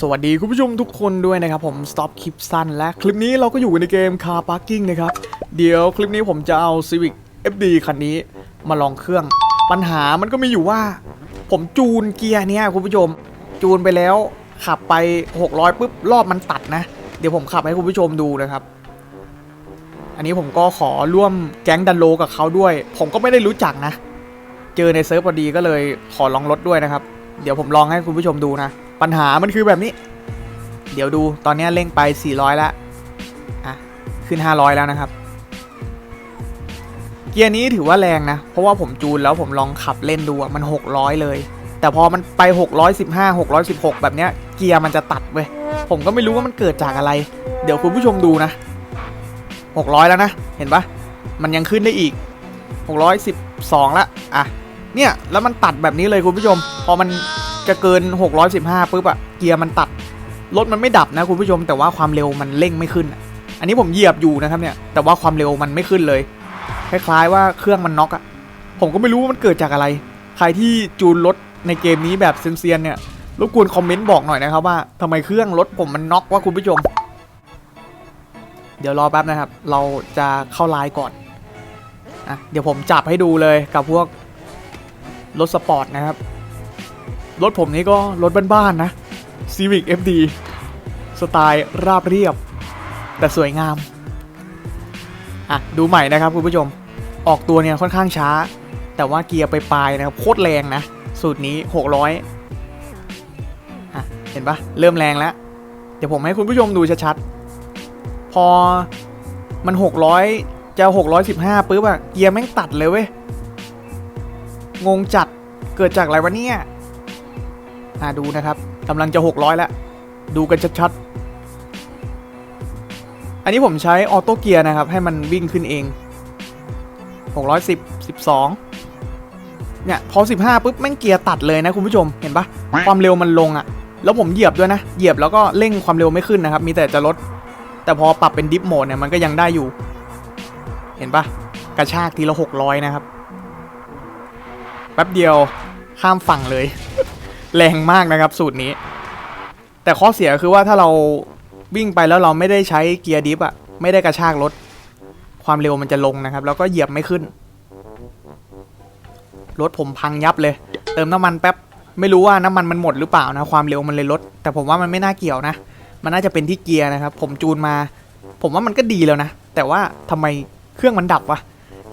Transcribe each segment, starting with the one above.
สวัสดีคุณผู้ชมทุกคนด้วยนะครับผม Stop คลิปสั้นและคลิปนี้เราก็อยู่ในเกม Car Parking นะครับ เดี๋ยวคลิปนี้ผมจะเอา Civic FD คันนี้มาลองเครื่อง ปัญหามันก็มีอยู่ว่า ผมจูนเกียร์เนี่ยคุณผู้ชม จูนไปแล้วขับไป 600ปุ๊บรอบมันตัดนะ เดี๋ยวผมขับให้คุณผู้ชมดูนะครับ อันนี้ผมก็ขอร่วมแก๊งดันโลกับเขาด้วย ผมก็ไม่ได้รู้จักนะ เจอในเซิร์ฟพอดีก็เลยขอลองรถด้วยนะครับ เดี๋ยวผมลองให้คุณผู้ชมดูนะ ปัญหามันคือแบบนี้ เดี๋ยวดูตอนนี้เร่งไป 400 แล้วอะขึ้น 500 แล้วนะครับ เกียร์นี้ถือว่าแรงนะ เพราะว่าผมจูนแล้วผมลองขับเล่นดูอะมัน 600 เลย แต่พอมันไป 615 616 แบบเนี้ยเกียร์มันจะตัดเว้ยผมก็ไม่รู้ว่ามันเกิดจากอะไร เดี๋ยวคุณผู้ชมดูนะ 600 แล้วนะ เห็นปะมันยังขึ้นได้อีก 612 ละอะเนี่ยแล้วมันตัดแบบนี้เลยคุณผู้ชม พอมัน จะเกิน 615ปุ๊บอะเกียร์มันตัดรถมันไม่ดับนะคุณผู้ชม แต่ว่าความเร็วมันเร่งไม่ขึ้น อันนี้ผมเหยียบอยู่นะครับเนี่ยแต่ว่าความเร็วมันไม่ขึ้นเลย คล้ายๆว่าเครื่องมันน็อกอะผมก็ไม่รู้ว่ามันเกิดจากอะไร ใครที่จูนรถในเกมนี้แบบเซียนๆเนี่ยรบกวนคอมเมนต์บอกหน่อยนะครับว่าทำไมเครื่องรถผมมันน็อกวะคุณผู้ชม เดี๋ยวรอแป๊บนะครับ เราจะเข้าไลน์ก่อนอะเดี๋ยวผมจับให้ดูเลยกับพวกรถสปอร์ตนะครับ รถผมนี้ก็รถบ้านๆนะ Civic FD สไตล์ราบเรียบ แต่สวยงาม อะ ดูใหม่นะครับคุณผู้ชม ออกตัวเนี่ยค่อนข้างช้า แต่ว่าเกียร์ไปปลายนะครับ โคตรแรงนะ สูตรนี้ 600อะ เห็นปะเริ่มแรงแล้ว เดี๋ยวผมให้คุณผู้ชมดูชัดๆ พอมัน 600 จะ 615ปุ๊บอะเกียร์แม่งตัดเลยเว้ย งงจัดเกิดจากอะไรวะเนี่ย อ่าดูนะครับกำลังจะ 600 แล้ว ดูกันชัดๆ อันนี้ผมใช้ออโต้เกียร์นะครับ ให้มันวิ่งขึ้นเอง 610 12 เนี่ย พอ 15ปุ๊บแม่งเกียร์ตัดเลยนะคุณผู้ชมเห็นปะความเร็วมันลงอะ่ะ แล้วผมเหยียบด้วยนะ เหยียบแล้วก็เร่งความเร็วไม่ขึ้นนะครับ มีแต่จะลด แต่พอปรับเป็นดิฟโหมดเนี่ยมันก็ยังได้อยู่ เห็นปะกระชากทีละ600 นะครับ แป๊บเดียวข้ามฝั่งเลย แรงมากนะครับสูตรนี้ แต่ข้อเสียคือว่าถ้าเราวิ่งไปแล้วเราไม่ได้ใช้เกียร์ดิฟอะไม่ได้กระชากรถ ความเร็วมันจะลงนะครับ แล้วก็เหยียบไม่ขึ้น รถผมพังยับเลย เติมน้ำมันแป๊บไม่รู้ว่าน้ำมันมันหมดหรือเปล่านะ ความเร็วมันเลยลด แต่ผมว่ามันไม่น่าเกี่ยวนะ มันน่าจะเป็นที่เกียร์นะครับ ผมจูนมา ผมว่ามันก็ดีแล้วนะ แต่ว่าทำไมเครื่องมันดับวะ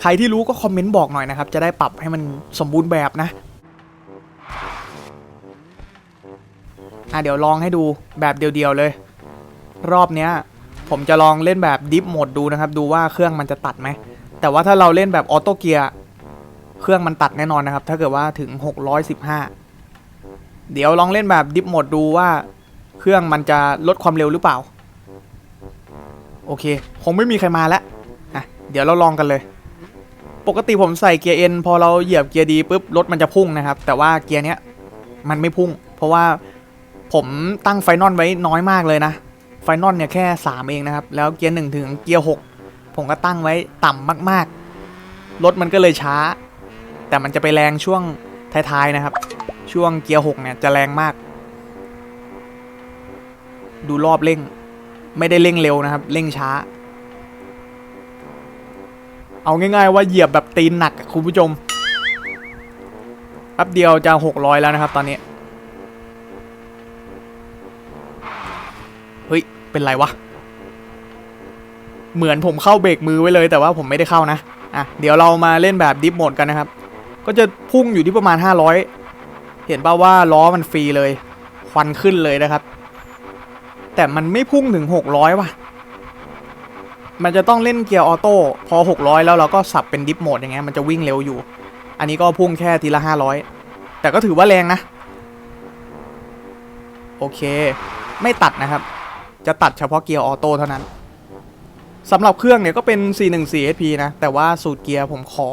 ใครที่รู้ก็คอมเมนต์บอกหน่อยนะครับ จะได้ปรับให้มันสมบูรณ์แบบนะ อะเดี๋ยวลองให้ดูแบบเดียวๆเลย รอบเนี้ยผมจะลองเล่นแบบดิฟโหมดดูนะครับ ดูว่าเครื่องมันจะตัดไหม แต่ว่าถ้าเราเล่นแบบออโต้เกียร์เครื่องมันตัดแน่นอนนะครับ ถ้าเกิดว่าถึง 615 เดี๋ยวลองเล่นแบบดิฟโหมดดูว่า เครื่องมันจะลดความเร็วหรือเปล่า โอเค คงไม่มีใครมาแล้วอะเดี๋ยวเราลองกันเลย ปกติผมใส่เกียร์ N พอเราเหยียบเกียร์ดีปุ๊บรถมันจะพุ่งนะครับ แต่ว่าเกียร์เนี้ยมันไม่พุ่ง เพราะว่า ผมตั้งไฟนอลไว้น้อยมากเลยนะ ไฟนอลเนี่ยแค่ 3 เองนะครับ แล้วเกียร์1ถึงเกียร์6ผมก็ตั้งไว้ต่ำมากๆ รถมันก็เลยช้า แต่มันจะไปแรงช่วงท้ายๆนะครับ ช่วงเกียร์6เนี่ยจะแรงมาก ดูรอบเร่ง ไม่ได้เร่งเร็วนะครับ เร่งช้า เอาง่ายๆว่าเหยียบแบบตีนหนักคุณผู้ชมแป๊บเดียวจะ600แล้วนะครับตอนนี้ เฮ้ย เป็นไรวะ เหมือนผมเข้าเบรกมือไว้เลย แต่ว่าผมไม่ได้เข้านะ อะ เดี๋ยวเรามาเล่นแบบดิฟโหมดกันนะครับ ก็จะพุ่งอยู่ที่ประมาณ 500 เห็นป่าว่าล้อมันฟรีเลย ควันขึ้นเลยนะครับ แต่มันไม่พุ่งถึง 600 ว่ะ มันจะต้องเล่นเกียร์ออโต้พอ 600 แล้วเราก็สับเป็นดิฟโหมดอย่างเงี้ย มันจะวิ่งเร็วอยู่ อันนี้ก็พุ่งแค่ทีละ 500 แต่ก็ถือว่าแรงนะ โอเค ไม่ตัดนะครับ จะตัดเฉพาะเกียร์ออโต้เท่านั้นสำหรับเครื่องเนี่ยก็เป็น 414 SP นะ แต่ว่าสูตรเกียร์ผมขอ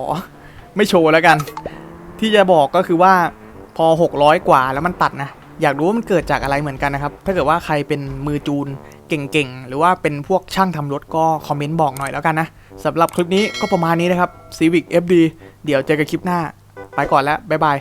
ไม่โชว์แล้วกัน ที่จะบอกก็คือว่าพอ 600 กว่าแล้วมันตัดนะ อยากรู้ว่ามันเกิดจากอะไรเหมือนกันนะครับ ถ้าเกิดว่าใครเป็นมือจูนเก่งๆ หรือว่าเป็นพวกช่างทำรถก็คอมเมนต์บอกหน่อยแล้วกันนะสำหรับคลิปนี้ก็ประมาณนี้นะครับ Civic FD เดี๋ยวเจอกันคลิปหน้า ไปก่อนแล้ว บ๊ายบาย